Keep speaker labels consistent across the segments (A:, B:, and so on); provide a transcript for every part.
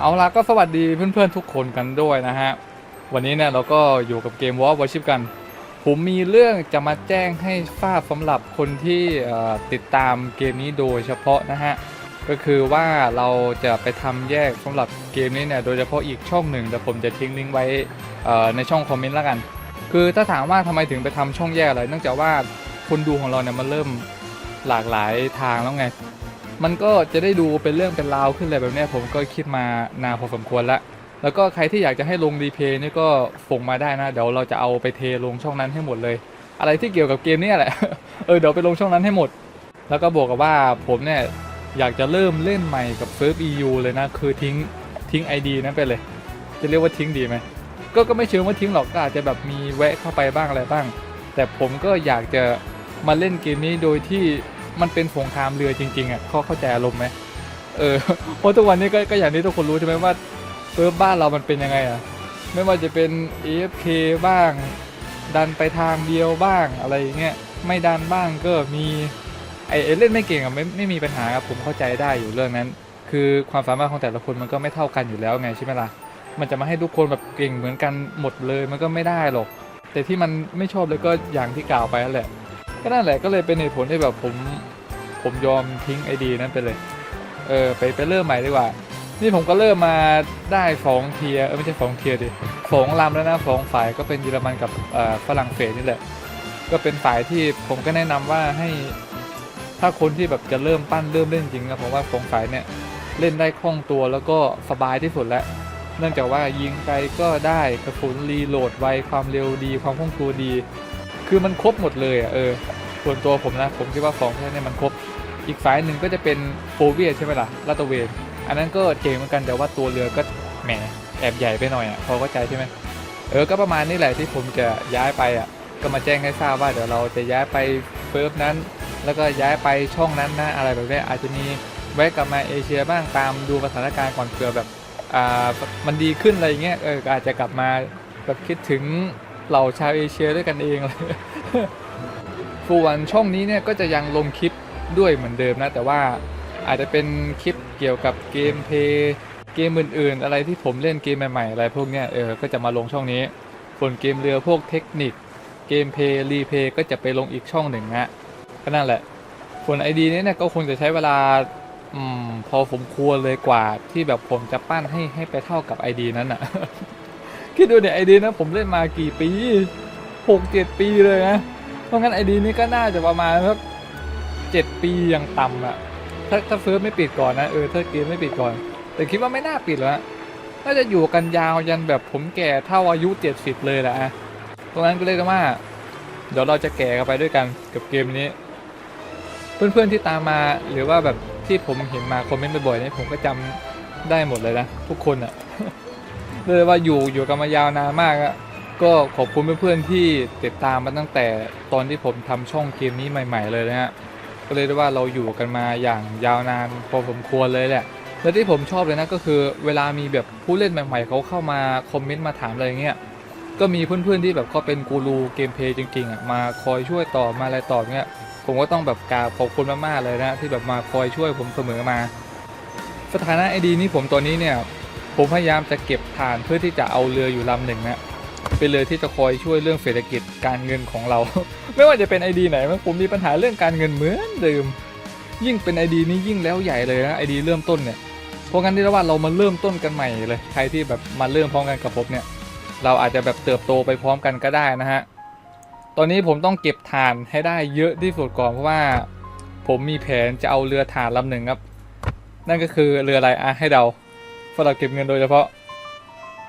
A: เอาละก็สวัสดีเพื่อนๆทุกคนกันด้วยนะฮะ วันนี้เนี่ยเราก็อยู่กับเกม War Worship กัน ผมมีเรื่องจะมาแจ้งให้ทราบสำหรับคนที่ติดตามเกมนี้โดยเฉพาะนะฮะ ก็คือว่าเราจะไปทำแยกสำหรับเกมนี้เนี่ยโดยเฉพาะอีกช่องหนึ่งแต่ผมจะทิ้งลิงก์ไว้ในช่องคอมเมนต์แล้วกัน คือถ้าถามว่าทำไมถึงไปทำช่องแยกอะไรเนื่องจากว่าคนดูของเราเนี่ยมันเริ่มหลากหลายทางแล้วไง มันก็จะได้ดูเป็นเรื่องเป็นราวขึ้นเลยแบบนี้ผมก็คิดมานานพอสมควรแล้วแล้วก็ใครที่อยากจะให้ลงรีเพย์นี่ก็ส่งมาได้นะเดี๋ยวเราจะเอาไปเทลงช่องนั้นให้หมดเลย อะไรที่เกี่ยวกับเกมนี้แหละเออเดี๋ยวไปลงช่องนั้นให้หมด แล้วก็บอกกับว่าผมเนี่ยอยากจะเริ่มเล่นใหม่กับเซิร์ฟ EU เลยนะคือทิ้งทิ้ง ID นั้นไปเลย จะเรียกว่าทิ้งดีไหมก็ก็ไม่เชิงว่าทิ้งหรอกก็อาจจะแบบมีแวะเข้าไปบ้างอะไรบ้าง แต่ผมก็อยากจะมาเล่นเกมนี้โดยที่ มันเป็นสงครามเรือจริงๆอะเขาเข้าใจอารมณ์ไหมเออเพราะทุกวันนี้ก็ก็อย่างที่ทุกคนรู้ใช่ไหมว่าเซิร์ฟบ้านเรามันเป็นยังไงอะไม่ว่าจะเป็น AFK บ้าง ดันไปทางเดียวบ้างอะไรอย่างเงี้ยไม่ดันบ้างก็มีไอไอ้เล่นไม่เก่งอะไม่ไม่มีปัญหาครับผมเข้าใจได้อยู่เรื่องนั้น คือความสามารถของแต่ละคนมันก็ไม่เท่ากันอยู่แล้วไงใช่ไหมล่ะมันจะมาให้ทุกคนแบบเก่งเหมือนกันหมดเลยมันก็ไม่ได้หรอก แต่ที่มันไม่ชอบเลยก็อย่างที่กล่าวไปนั่นแหละ ก็นั่นแหละก็เลยเป็นเหตุผลที่แบบผมผมยอมทิ้งไอดีนั้นไปเลย เออไปไปเริ่มใหม่ดีกว่า นี่ผมก็เริ่มมาได้สองเทียเออไม่ใช่สองเทียดิสองลำแล้วนะสองฝ่ายก็เป็นเยอรมันกับฝรั่งเศสนี่แหละ ก็เป็นฝ่ายที่ผมก็แนะนำว่าให้ถ้าคนที่แบบจะเริ่มปั้นเริ่มเล่นจริงนะผมว่าสองฝ่ายเนี่ยเล่นได้คล่องตัวแล้วก็สบายที่สุดแล้ว เนื่องจากว่ายิงไกลก็ได้กระสุนรีโหลดไวความเร็วดีความคล่องตัวดี คือมันครบหมดเลยอะเออส่วนตัวผมนะ ผมคิดว่าสองท่านเนี่ยมันครบ อีกฝ่ายหนึ่งก็จะเป็นโฟเวียใช่ไหมล่ะลาตเวน อันนั้นก็เจ๋งเหมือนกันแต่ว่าตัวเรือก็แหมแอบใหญ่ไปหน่อยอะพอเข้าใจใช่ไหมเออก็ประมาณนี้แหละที่ผมจะย้ายไปอะก็มาแจ้งให้ทราบว่าเดี๋ยวเราจะย้ายไปเฟิร์ฟนั้น แล้วก็ย้ายไปช่องนั้นนะอะไรแบบนี้อาจจะมีแวะกลับมาเอเชียบ้างตามดูสถานการณ์ก่อนเผื่อแบบอ่ามันดีขึ้นอะไรเงี้ยเอออาจจะกลับมาแบบคิดถึง เหล่าชาวเอเชียด้วยกันเองเลยส่วนช่องนี้เนี่ยก็จะยังลงคลิปด้วยเหมือนเดิมนะ แต่ว่าอาจจะเป็นคลิปเกี่ยวกับเกมเพลย์เกมอื่นๆ อะไรที่ผมเล่นเกมใหม่ๆ อะไรพวกเนี้ยเออก็จะมาลงช่องนี้ส่วนเกมเรือพวกเทคนิค เกมเพลย์รีเพลย์ก็จะไปลงอีกช่องหนึ่งฮะก็นั่นแหละส่วนไอดีนี้เนี่ยก็คงจะใช้เวลาอพอผมควรเลยกว่าที่แบบผมจะปั้นให้ให้ไปเท่ากับ ID นั้นอะ คิดดูเนี่ยไอดีนะผมเล่นมากี่ปีหกเจ็ดปีเลยนะ เพราะงั้นไอดีนี้ก็น่าจะประมาณสักเจ็ดปีอย่างต่ำอะถ้าถ้าเฟิร์สไม่ปิดก่อนนะเออถ้าเกมไม่ปิดก่อน แต่คิดว่าไม่น่าปิดแล้วน่าจะอยู่กันยาวยันแบบผมแก่เท่าอายุเจ็ดสิบเลยแหละอะเพราะงั้นก็เลยกว่า เดี๋ยวเราจะแก่กันไปด้วยกันกับเกมนี้ เพื่อนๆที่ตามมาหรือว่าแบบที่ผมเห็นมาคอมเมนต์บ่อยๆเนี่ยผมก็จำได้หมดเลยนะทุกคนอะ เลยว่าอยู่อยู่กันมายาวนานมากอะก็ขอบคุณเพื่อนๆที่ติดตามมาตั้งแต่ตอนที่ผมทำช่องเกมนี้ใหม่ ๆ เลยนะฮะก็เลยได้ว่าเราอยู่กันมาอย่างยาวนานพอสมควรเลยแหละและที่ผมชอบเลยนะก็คือเวลามีแบบผู้เล่นใหม่ๆเขาเข้ามาคอมเมนต์มาถามอะไรเงี้ยก็มีเพื่อนๆที่แบบเขาเป็นกูรูเกมเพลย์จริงๆอะมาคอยช่วยตอบมาอะไรตอบเงี้ยผมก็ต้องแบบกราบขอบคุณมากๆเลยนะที่แบบมาคอยช่วยผมเสมอมา สถานะไอดีนี้ผมตัวนี้เนี่ย ผมพยายามจะเก็บฐานเพื่อที่จะเอาเรืออยู่ลำหนึ่งนะเป็นเรือที่จะคอยช่วยเรื่องเศรษฐกิจการเงินของเรา ไม่ว่าจะเป็นไอดีไหนผมมีปัญหาเรื่องการเงินเหมือนเดิม ยิ่งเป็นไอดีนี้ยิ่งแล้วใหญ่เลยนะไอดีเริ่มต้นเนี่ยเพราะงั้นที่เรียกว่าเรามาเริ่มต้นกันใหม่เลยใครที่แบบมาเริ่มพร้อมกันกับผมเนี่ย เราอาจจะแบบเติบโตไปพร้อมกันก็ได้นะฮะตอนนี้ผมต้องเก็บถ่านให้ได้เยอะที่สุดก่อนเพราะว่า ผมมีแผนจะเอาเรือถ่านลำหนึ่งครับ นั่นก็คือเรืออะไรอะให้เดา เพราะเก็บเงินโดยเฉพาะ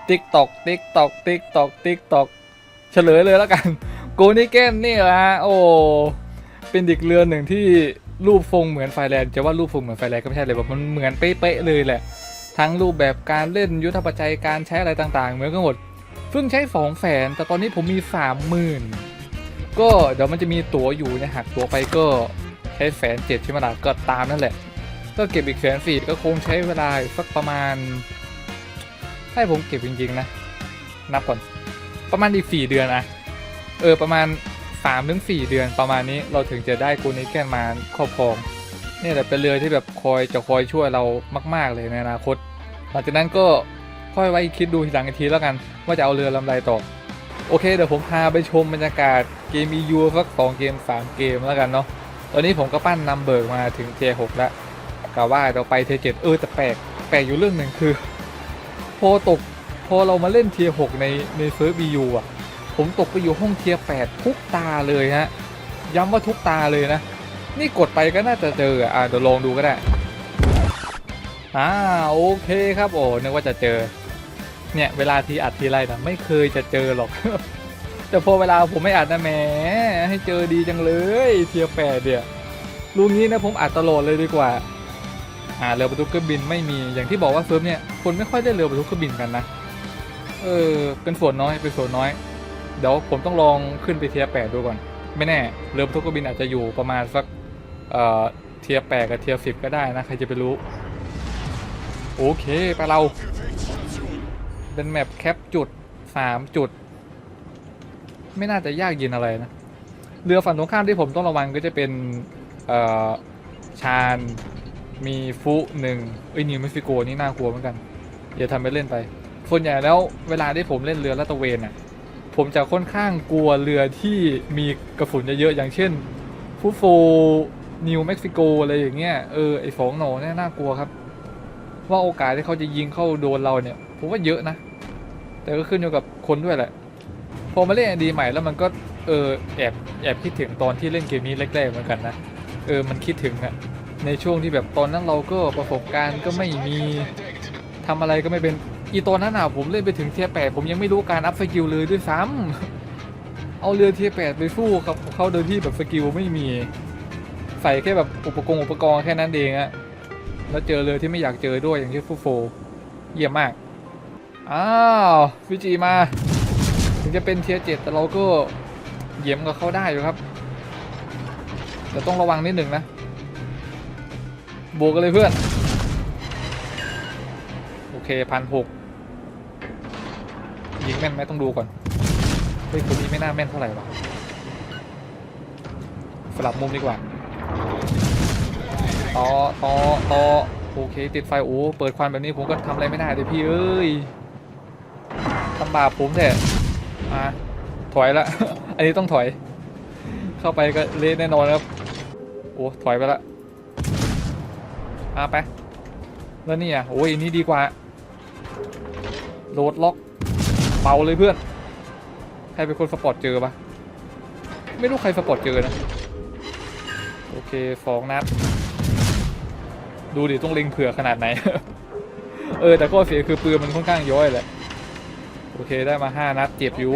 A: ติ๊กตอกติ๊กตอกติ๊กตอกติ๊กตอกเฉลยเลยแล้วกันโกนิเกนนี่แหละฮะโอ้เป็นอีกเรือหนึ่งที่รูปทรงเหมือนไฟแลนด์จะว่ารูปทรงเหมือนไฟแลนด์ก็ไม่ใช่เลยแบบมันเหมือนเป๊ะๆเลยแหละ ทั้งรูปแบบการเล่นยุทธปัจจัยการใช้อะไรต่างๆ เหมือนกันหมดเพิ่งใช้สองแสนแต่ตอนนี้ผมมีสามหมื่นก็เดี๋ยวมันจะมีตั๋วอยู่นะหักตั๋วไปก็ใช้แสนเจ็ดใช่ไหมล่ะก็ตามนั่นแหละ ก็เก็บอีกแสนสี่ก็คงใช้เวลาสักประมาณ ให้ผมเก็บจริงๆนะ นับก่อน ประมาณอีกสี่เดือนอะเออประมาณสามถึงสี่เดือนประมาณนี้เราถึงจะได้กูนิแกนมาครอบครองนี่แหละเป็นเรือที่แบบคอยจะคอยช่วยเรามาก ๆ เลยในอนาคต หลังจากนั้นก็ค่อยไว้คิดดูทีหลังอีกทีแล้วกัน ว่าจะเอาเรือลำใดต่อ โอเคเดี๋ยวผมพาไปชมบรรยากาศเกม EU สักสองเกม3เกมแล้วกันเนาะตอนนี้ผมก็ปั้นนำเบิกมาถึงเทีย6แล้ว กะว่าเราไปเทีย7เออแต่แปลกแปลกอยู่เรื่องหนึ่งคือ พอตกพอเรามาเล่นเทีย6ในในเซิร์ฟ EU อะ ผมตกไปอยู่ห้องเทีย8ทุกตาเลยฮะ ย้ำว่าทุกตาเลยนะ นี่กดไปก็น่าจะเจออะเดี๋ยวลองดูก็ได้อ่าโอเคครับโอ้นึกว่าจะเจอ เนี่ยเวลาที่อัดทีไรนะไม่เคยจะเจอหรอกแต่พอเวลาผมไม่อัดนะแหมให้เจอดีจังเลยเทียแปดเดียลุงนี้นะผมอัดตลอดเลยดีกว่า อ่าเรือบรรทุกเครื่องบินไม่มีอย่างที่บอกว่าเฟิร์มเนี่ยคนไม่ค่อยได้เรือบรรทุกเครื่องบินกันนะเออเป็นส่วนน้อยเป็นส่วนน้อย เดี๋ยวผมต้องลองขึ้นไปเทียแปดดูก่อน ไม่แน่เรือบรรทุกเครื่องบินอาจจะอยู่ประมาณสักเอ่อเทียแปดกับเทียสิบก็ได้นะใครจะไปรู้ โอเคไปเรา เป็นแมปแคปจุดสามจุด ไม่น่าจะยากเย็นอะไรนะเรือฝั่งตรงข้ามที่ผมต้องระวังก็จะเป็นเอ่อชาญ มีฟุหนึ่งเอ้ยนิวเม็กซิโกนี่น่ากลัวเหมือนกันอย่าทำไปเล่นไปส่วนใหญ่แล้วเวลาที่ผมเล่นเรือลาตะเวนน่ะผมจะค่อนข้างกลัวเรือที่มีกระสุนเยอะๆอย่างเช่นฟุโฟนิวเม็กซิโกอะไรอย่างเงี้ยเออไอสองหนอเนี่ยน่ากลัวครับ ว่าโอกาสที่เขาจะยิงเข้าโดนเราเนี่ย ผมว่าเยอะนะ แต่ก็ขึ้นอยู่กับคนด้วยแหละ พอมาเล่นดีใหม่แล้วมันก็เออแอบแอบคิดถึงตอนที่เล่นเกมนี้แรกๆเหมือนกันนะ เออมันคิดถึงอะ ในช่วงที่แบบตอนนั้นเราก็ประสบการณ์ก็ไม่มีทำอะไรก็ไม่เป็นอีตอนนั้นอะผมเล่นไปถึงเทียแปดผมยังไม่รู้การอัพสกิลเลยด้วยซ้ำเอาเรือเทียแปดไปสู้กับเขาโดยที่แบบสกิลไม่มี ใส่แค่แบบอุปกรณ์อุปกรณ์แค่นั้นเองอะแล้วเจอเลยที่ไม่อยากเจอด้วยอย่างเช่นฟูโฟเยี่ยมมากอ้าวฟิจิมา ถึงจะเป็นเทียเจ็ดแต่เราก็เหยี่ยมกับเขาได้อยู่ครับแต่ต้องระวังนิดหนึ่งนะ บวกกันเลยเพื่อน โอเคพันหกยิงแม่นไหมต้องดูก่อน เฮ้ยคนนี้ไม่น่าแม่นเท่าไหร่วะสลับมุมดีกว่าต่อต่อต่อโอเค ติดไฟ โอ้ เปิดควันแบบนี้ผมก็ทำอะไรไม่ได้เลยพี่ เอ้ยทำบาปผมแท้อะถอยละ อันนี้ต้องถอย เข้าไปก็เละแน่นอนครับ โอ้ ถอยไปละ อะไป แล้วนี่อะโอ้ยอันนี้ดีกว่า โหลดล็อก เป่าเลยเพื่อน ใครเป็นคนสปอร์ตเจอปะไม่รู้ใครสปอร์ตเจอนะ โอเคสองนัด ดูดิต้องเล็งเผื่อขนาดไหน เออ แต่ข้อเสียคือปืนมันค่อนข้างย้อยแหละ โอเคได้มา5นัดเจ็บอยู่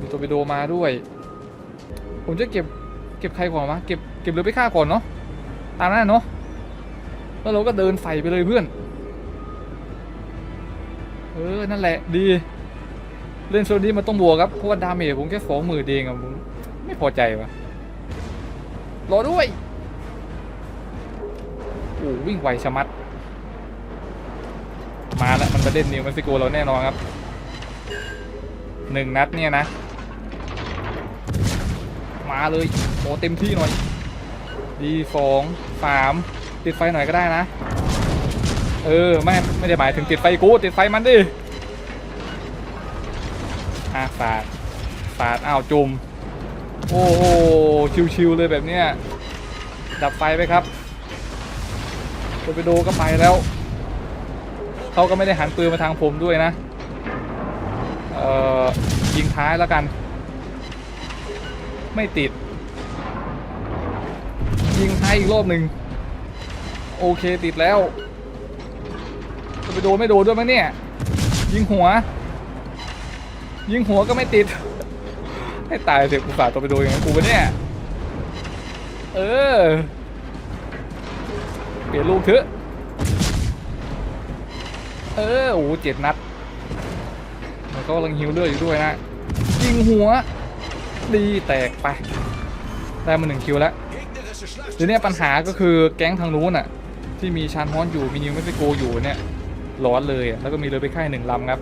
A: มีตัวไปโดมาด้วย ผมจะเก็บเก็บใครก่อนวะเก็บเก็บเรือไปฆ่าก่อนเนาะ ตามนั้นเนาะแล้วเราก็เดินใส่ไปเลยเพื่อน เออ นั่นแหละดี เล่นโซนนี้มันต้องบวกครับ เพราะว่าดาเมจผมแค่สองหมื่นเองอะผมไม่พอใจวะรอด้วยโอ้วิ่งไวชะมัด มาแล้วมันมาเล่นนิวเม็กซิโกเราแน่นอนครับหนึ่งนัดเนี่ยนะ มาเลยโอเต็มที่หน่อย ดีสองสามติดไฟหน่อยก็ได้นะ เออไม่ไม่ได้หมายถึงติดไฟกูติดไฟมันดิอะสาดสาดอ้าวจุ่มโอ้โหชิวๆเลยแบบเนี้ยดับไฟไปครับโตไปโดก็ไปแล้วเขาก็ไม่ได้หันปืนมาทางผมด้วยนะเอ่อยิงท้ายแล้วกัน ไม่ติด ยิงท้อีกรอบหนึ่งโอเคติดแล้วโตไปโดนไม่โดนด้วยมั้งเนี่ย ยิงหัว ยิงหัวก็ไม่ติด ให้ตายเถอะกูฝาตัวไปโดนอย่างนั้นกูปะเนี่ย เออ เปลี่ยนลูกเถอะ เออโอ้โหเจ็ดนัดมันก็กำลังฮิวเลือดอยู่ด้วยนะยิงหัว ดีแตกไป ได้มาหนึ่งคิวแล้ว ทีนี้ปัญหาก็คือแก๊งทางนู้นอะ ที่มีชานฮอนอยู่มีนิวเม็กซิโกอยู่เนี่ยร้อนเลยแล้วก็มีเรือไปค่ายหนึ่งลำครับ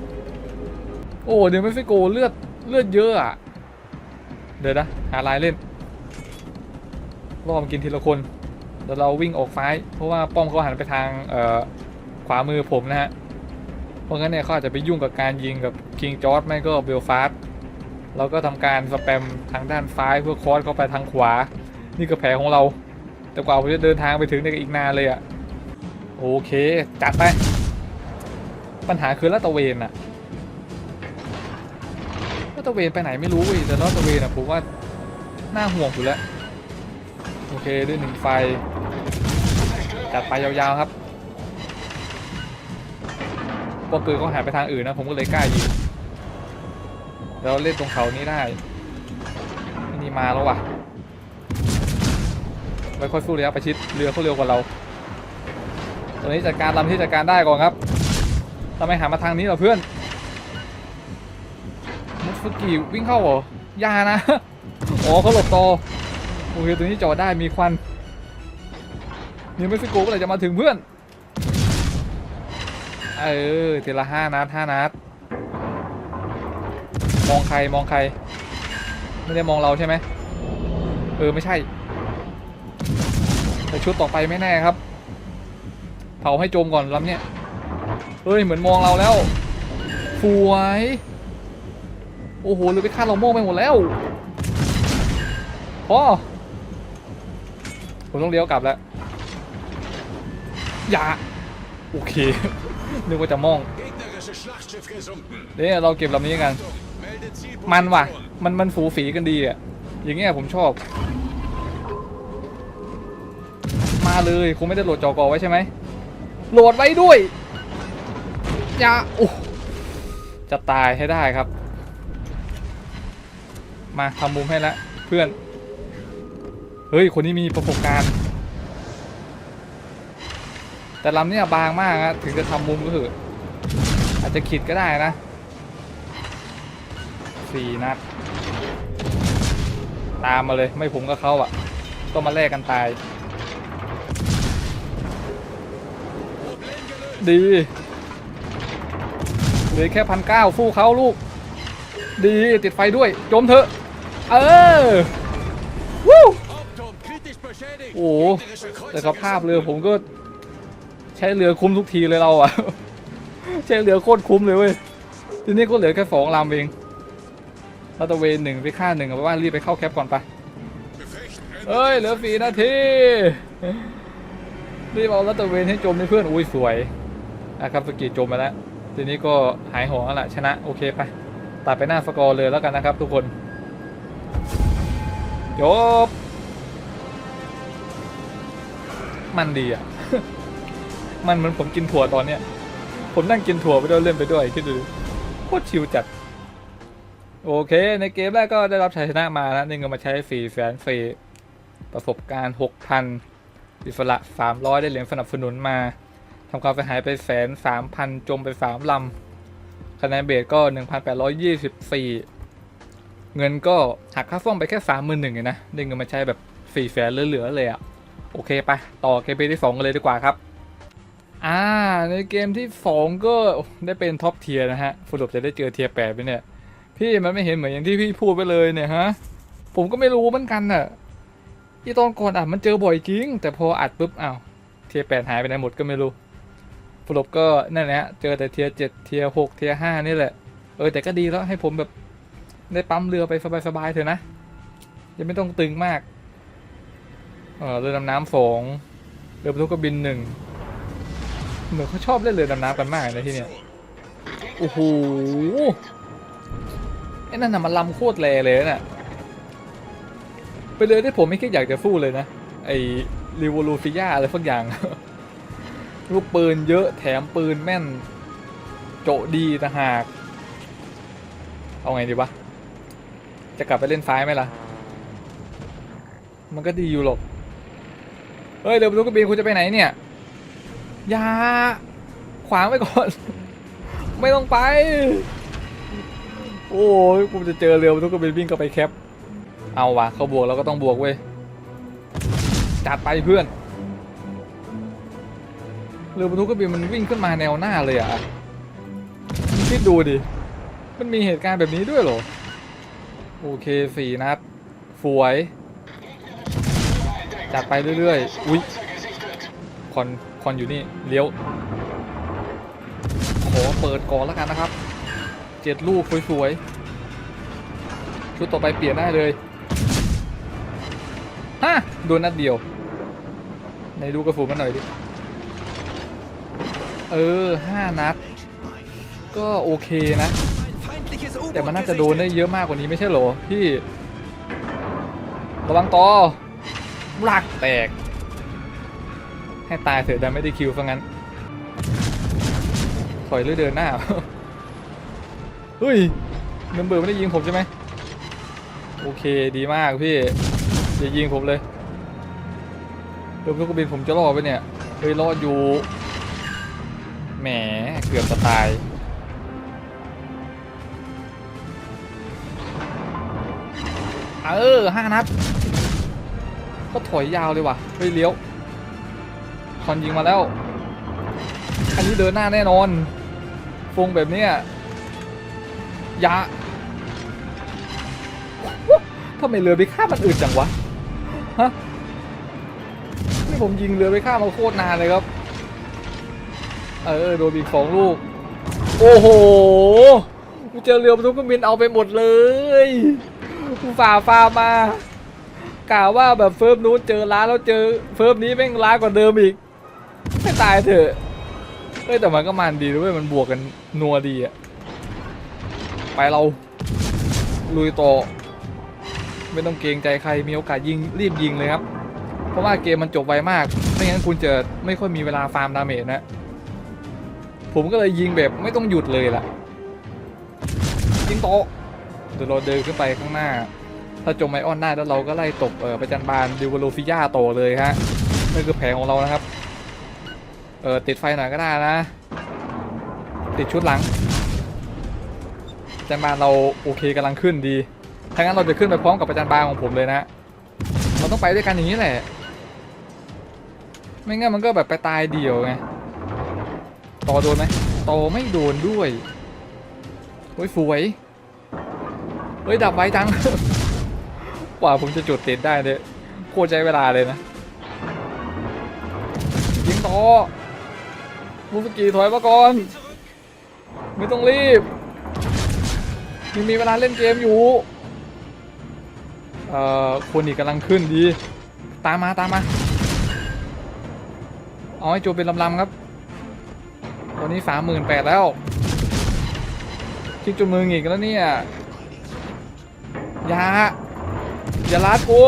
A: โอ้นิวเม็กซิโกเลือดเลือดเยอะอะเดี๋ยวนะหาลายเล่นรอมกินทีละคนเดี๋ยวเราวิ่งออกซ้าย เพราะว่าป้อมเขาหันไปทางเอ่อขวามือผมนะฮะเพราะงั้นเนี่ยเขาอาจจะไปยุ่งกับการยิงกับคิงจอร์ดไม่ก็เบลฟาสเราก็ทำการสแปมทางด้านซ้ายเพื่อคอสเข้าไปทางขวา นี่ก็แผลของเรา แต่กว่าผมจะเดินทางไปถึงเนี่ยก็อีกนานเลยอะโอเค จัดไป ปัญหาคือลาดตะเวนอะลาดตะเวนไปไหนไม่รู้เว้ยแต่ลาดตะเวนอะผมว่าน่าห่วงอยู่แล้ว โอเคด้วยหนึ่งไฟ จัดไปยาวๆครับพอปืนเขาหายไปทางอื่นนะผมก็เลยกล้ายิงแล้วเล่นตรงเขานี้ได้นี่มาแล้วว่ะ ไม่ค่อยสู้เลยครับประชิดเรือเขาเร็วกว่าเราตอนนี้จัดการลำที่จัดการได้ก่อนครับทำไมหามาทางนี้เหรอเพื่อนมุสกิวิ่งเข้าเหรอยานะอ๋อเขาหลบตอโอเคตัวนี้จอดได้มีควันนิวเม็กซิโกเมื่อไหร่จะมาถึงเพื่อนเออทีละห้านัดห้านัดมองใครมองใคร ไม่ได้มองเราใช่ไหมเออไม่ใช่ แต่ชุดต่อไปไม่แน่ครับ เผาให้จมก่อนลำเนี้ยเฮ้ย เหมือนมองเราแล้วสวยโอ้โหหรือไปฆ่าเราโม่งไปหมดแล้วพอผมต้องเลี้ยวกลับแล้ว อย่า โอเค นึกว่าจะมองเนี่ยเราเก็บลำนี้กัน มันว่ะ มันมันฝูฝีกันดีอะ อย่างเงี้ยผมชอบ เลยคงไม่ได้โหลดจอกอไว้ใช่ไหมโหลดไว้ด้วยอย่าโอ้จะตายให้ได้ครับ มาทำมุมให้แล้วเพื่อน เฮ้ย คนนี้มีประสบการณ์ แต่ลำเนี้ยบางมากอะถึงจะทำมุมก็เถอะอาจจะขิดก็ได้นะสี่นัด ตามมาเลยไม่ผมก็เขาอะต้องมาแลกกันตาย ดีเหลือแค่พันเก้าสู้เขาลูก ดีติดไฟด้วยจมเถอะ เออวู้โอ้แต่สภาพเรือผมก็ ใช้เรือคุ้มทุกทีเลยเราอะ ใช้เรือโคตรคุ้มเลยเว้ยทีนี้ก็เหลือแค่สองลำเองลาตะเวนหนึ่งไปฆ่าหนึ่งเอาไปว่ารีบไปเข้าแคปก่อนไปเอ้ยเหลือสี่นาทีรีบเอาลาตะเวนให้จมในเพื่อนอุ้ยสวย นะครับสกีจมไปแล้วทีนี้ก็หายห่วงแล้วล่ะชนะโอเคไปตัดไปหน้าสกอร์เลยแล้วกันนะครับ ทุกคนจบมันดีอะ มันเหมือนผมกินถั่วตอนเนี้ย ผมนั่งกินถั่วไปด้วยเล่นไปด้วยคิดดูโคตรชิลจัด โอเค ในเกมแรกก็ได้รับชัยชนะมานะนี่เงินมาใช้ฟรีแสนฟรีประสบการณ์6,000อิสระ300ได้เหรียญสนับสนุนมา ทำความเสียหายไปแสนสามพันจมไป3ลำคะแนนเบสก็1,824เงินก็หักค่าซ่อมไปแค่31,000เองนะได้เงินมาใช้แบบ4แสนเหลือๆเลยอะโอเคไปต่อเกมที่2กันเลยดีกว่าครับอ่าในเกมที่2ก็ได้เป็นท็อปเทียนะฮะสรุปจะได้เจอเทียแปดไปเนี่ยพี่มันไม่เห็นเหมือนอย่างที่พี่พูดไปเลยเนี่ยฮะผมก็ไม่รู้เหมือนกันน่ะที่ตอนก่อนอะมันเจอบ่อยจริงแต่พออัดปุ๊บอ้าวเทียแปดหายไปไหนหมดก็ไม่รู้ สรุปก็นั่นแหละเจอแต่เทียร์เจ็ดเทียร์หกเทียร์ห้านี่แหละ เออแต่ก็ดีแล้วให้ผมแบบได้ปั๊มเรือไปสบายๆเถอะนะยังไม่ต้องตึงมาก เออเรือดำน้ำสองเรือบรรทุกก็บินหนึ่งเหมือนเขาชอบเล่นเรือดำน้ำกันมากเลยที่เนี่ยโอ้โหไอ้นั่นน่ะมันลำโคตรแรเลยน่ะเป็นเรือที่ผมไม่คิดอยากจะสู้เลยนะ ไอ้ริวลูฟิยาอะไรสักอย่าง ลูกปืนเยอะแถมปืนแม่น โจดีต่างหาก เอาไงดีวะ จะกลับไปเล่นซ้ายไหมล่ะ มันก็ดีอยู่หรอก เฮ้ย เดี๋ยวบรรทุกกระบินคุณจะไปไหนเนี่ยยาขวางไว้ก่อน ไม่ต้องไป โอ้ยกูจะเจอเรือบรรทุกกระบินวิ่งเข้าไปแคป เอาวะเขาบวกเราก็ต้องบวกเว้ย จัดไปเพื่อน เรือบรรทุกกระบินมันวิ่งขึ้นมาแนวหน้าเลยอะคิดดูดิ มันมีเหตุการณ์แบบนี้ด้วยเหรอ โอเคสี่นัดสวย จัดไปเรื่อยๆ อุ้ยคอนคอนอยู่นี่ เลี้ยวอเปิดก่อนแล้วกันนะครับ เจ็ดลูกสวยๆ ชุดต่อไปเปลี่ยนได้เลยฮะโดนนัดเดียว ในดูกระสุนมันหน่อยดิ เออห้านัด ก็โอเคนะ แต่มันน่าจะโดนได้เยอะมากกว่านี้ไม่ใช่เหรอพี่ ระวังต่อลากแตก ให้ตายเถอะแต่ไม่ได้คิวฟังงั้น ถอยหรือเดินหน้า เฮ้ยเมมเบอร์ไม่ได้ยิงผมใช่ไหมโอเคดีมากพี่อย่ายิงผมเลยเริ่มลูกบินผมจะรอดไปเนี่ยเฮ้ยรอดอยู่ แหมเกือบจะตาย เออห้านัด ก็ถอยยาวเลยว่ะ เฮ้ยเลี้ยว คอนยิงมาแล้ว อันนี้เดินหน้าแน่นอน ฟงแบบเนี้ยยะทำไมเรือไปฆ่ามันอื่นจังวะ ฮะ นี่ผมยิงเรือไปฆ่ามาโคตรนานเลยครับ เออโดนอีกสองลูก โอ้โหกูเจอเรือบรรทุกบินเอาไปหมดเลยกูฝ่าฟาร์มากล่าวว่าแบบเฟิร์มนู้นเจอร้านแล้วเจอเฟิร์มนี้แม่งร้ายกว่าเดิมอีกให้ตายเถอะเอ้ยแต่มันก็มันดีด้วยมันบวกกันนัวดีอะไปเราลุยต่อไม่ต้องเกรงใจใครมีโอกาสยิงรีบยิงเลยครับ เพราะว่าเกมมันจบไวมาก ไม่งั้นคุณจะไม่ค่อยมีเวลาฟาร์มดาเมจนะ ผมก็เลยยิงแบบไม่ต้องหยุดเลยล่ะ ยิงโตะเดี๋ยวเราเดินขึ้นไปข้างหน้า ถ้าจมไมออนได้แล้วเราก็ไล่ตบเออประจันบานดิวโลฟิยาโตเลยฮะนั่คือแผนของเรานะครับ เออติดไฟหน่อยก็ได้นะ ติดชุดหลังประจันบานเราโอเคกำลังขึ้นดี ถ้างั้นเราจะขึ้นไปพร้อมกับประจันบานของผมเลยนะเราต้องไปด้วยกันอย่างนี้แหละ ไม่งั้นมันก็แบบไปตายเดียวไง ต่อโดนไหมต่อไม่โดนด้วยเฮ้ยสวยเฮ้ยดับไว้จังกว่าผมจะจุดติดได้เนี่ยโคตรใช้เวลาเลยนะยิงต่อมูสกีถอยมาก่อน ไม่ต้องรีบยังมีเวลาเล่นเกมอยู่ เอ่อคนอีกกำลังขึ้นดี ตามมาตามมา เอาให้จูเป็นลำๆครับ ตอนนี้สามหมื่นแปดแล้วคิดจนมือหงิกแล้วเนี่ยอย่าอย่าลัดกู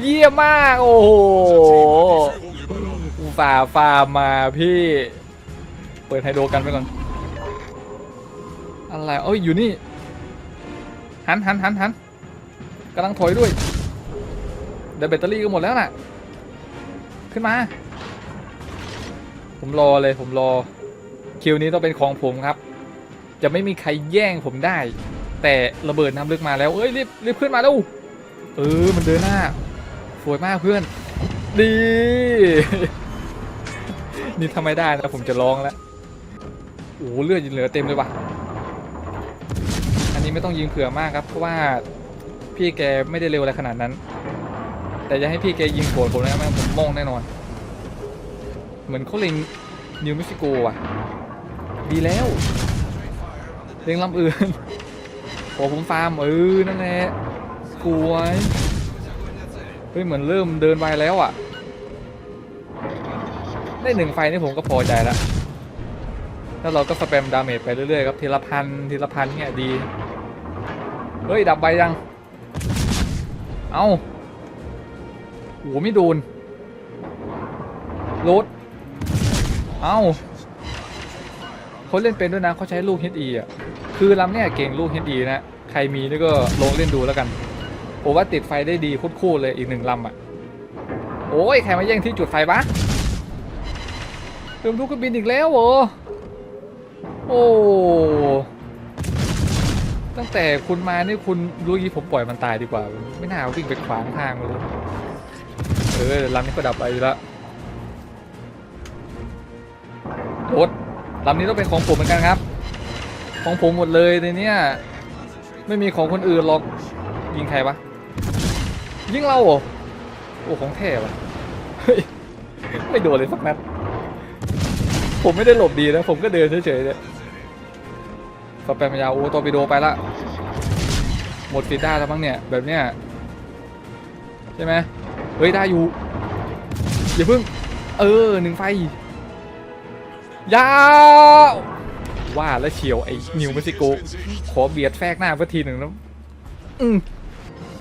A: เยี่ยมมากโอ้โหอุตฝ่ามาพี่ เปิดไฮโดรกันไปก่อนอะไรเอ้ยอยู่นี่ หันหันหันหันกำลังถอยด้วยเดี๋ยวแบตเตอรี่ก็หมดแล้วน่ะ ขึ้นมา ผมรอเลยผมรอ คิวนี้ต้องเป็นของผมครับ จะไม่มีใครแย่งผมได้ แต่ระเบิดน้ำลึกมาแล้วเอ้ยรีบรีบขึ้นมาแล้วเออมันเดินหน้าสวยมากเพื่อน ดี นี่ทำไม่ได้นะผมจะร้องแล้วโอ้เลือดยังเหลือเต็มเลยว่ะอันนี้ไม่ต้องยิงเผื่อมากครับเพราะว่าพี่แกไม่ได้เร็วอะไรขนาดนั้น แต่จะให้พี่แกยิงโผล่ผมนะแม่งผมมองแน่นอน เหมือนเขาเล็งนิวเม็กซิโกอะ ดีแล้วเล็งลำอื่นโอ้ผมฟาร์มเออนั่นแหละสวยเฮ้ยเหมือนเริ่มเดินไปแล้วอะ ได้หนึ่งไฟนี่ผมก็พอใจแล้วแล้วเราก็สแปมดาเมจไปเรื่อยๆครับทีละพันทีละพันเนี่ยดี เฮ้ย ดับใบยัง เอา้าโหไม่โดนรถเอ้า ขาเล่นเป็นด้วยนะเขาใช้ลูก HE อะคือลำเนี่ยเก่งลูก HE นะใครมีนี่ก็ลองเล่นดูแล้วกันผมว่าติดไฟได้ดีคู่ๆเลยอีกหนึ่งลำอะโอ้ยใครมาแย่งที่จุดไฟปะเติมลูกเครื่องบินอีกแล้วเหรอโอ้ตั้งแต่คุณมานี่คุณรู้ยี่ผมปล่อยมันตายดีกว่า ไม่น่าวิ่งไปขวางทางเลยเออลำนี้ก็ดับไปแล้วรถ ลำนี้ต้องเป็นของผมเหมือนกันครับ ของผมหมดเลยในเนี้ยไม่มีของคนอื่นหรอกยิงใครปะยิงเราเหรอโอ้ของแท้วะเฮ้ยไม่โดนเลยสักนัดผมไม่ได้หลบดีนะ ผมก็เดินเฉยๆเนี่ยสแปมยาโอ้ตัวไปโดไปละหมดฟีดได้แล้วมั้งเนี่ยแบบเนี้ยใช่ไหมเฮ้ยได้อยู่อย่าเพิ่ง เออหนึ่งไฟ ยาวว่าแล้วเฉียวไอ้นิวเม็กซิโก ขอเบียดแฟกหน้าเพื่อทีหนึ่งแล้วอืม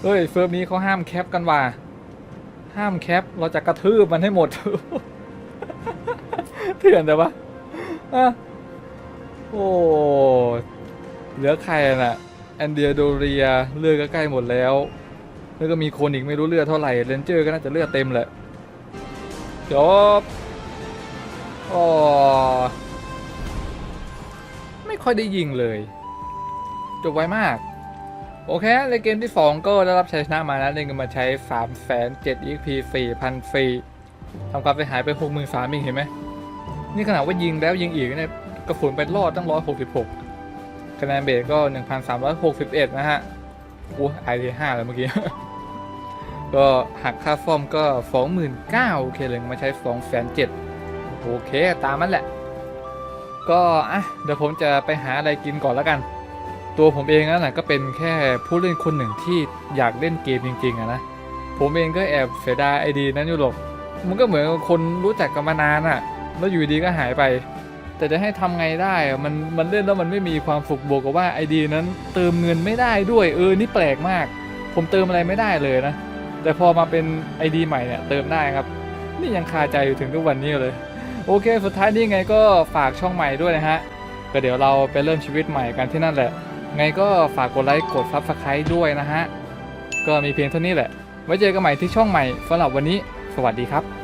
A: เฮ้ยเฟิร์มนี้เขาห้ามแคปกันว่ะห้ามแคปเราจะกระทืบมันให้หมด เถื่อนแต่ว่าอะโอ้เหลือใครน่ะแอนเดียโดเรียเลือดก็ใกล้หมดแล้วแล้วก็มีคนอีกไม่รู้เลือดเท่าไหร่เรนเจอร์ก็น่าจะเลือดเต็มแหละจบ อ๋อไม่ค่อยได้ยิงเลย จบไวมาก โอเค ในเกมที่ 2 ก็ได้รับชัยชนะมาแล้วได้เงินมาใช้3 7 0 0 0 XP ฟรีพันฟรีทำความเสียหายไป6 3 0 0 0เองเห็นไหม นี่ขนาดว่ายิงแล้วยิงอีกเนี่ยกระสุนไปรอดตั้ง 166 คะแนนเบสก็ 1,361 นะฮะอู้ไอทีห้าแล้วเมื่อกี้ ก็หักค่าซ่อมก็ 29,000โอเคเลยมาใช้2,700 โอเคตามนั้นแหละ ก็อะเดี๋ยวผมจะไปหาอะไรกินก่อนแล้วกัน ตัวผมเองนั่นแหละก็เป็นแค่ผู้เล่นคนหนึ่งที่อยากเล่นเกมจริงๆอะนะผมเองก็แอบเสียดายไอดีนั้นอยู่หรอกมันก็เหมือนคนรู้จักกันมานานอะแล้วอยู่ดีก็หายไป แต่จะให้ทำไงได้มันมันเล่นแล้วมันไม่มีความสุขบวกกับว่าไอดีนั้นเติมเงินไม่ได้ด้วยเออนี่แปลกมาก ผมเติมอะไรไม่ได้เลยนะแต่พอมาเป็น ID ใหม่เนี่ยเติมได้ครับ นี่ยังคาใจอยู่ถึงทุกวันนี้เลย โอเค สุดท้ายนี่ไงก็ฝากช่องใหม่ด้วยนะฮะ ก็เดี๋ยวเราไปเริ่มชีวิตใหม่กันที่นั่นแหละ ไงก็ฝากกดไลค์กดซับสไครต์ด้วยนะฮะ ก็มีเพียงเท่านี้แหละ ไว้เจอกันใหม่ที่ช่องใหม่สำหรับวันนี้ สวัสดีครับ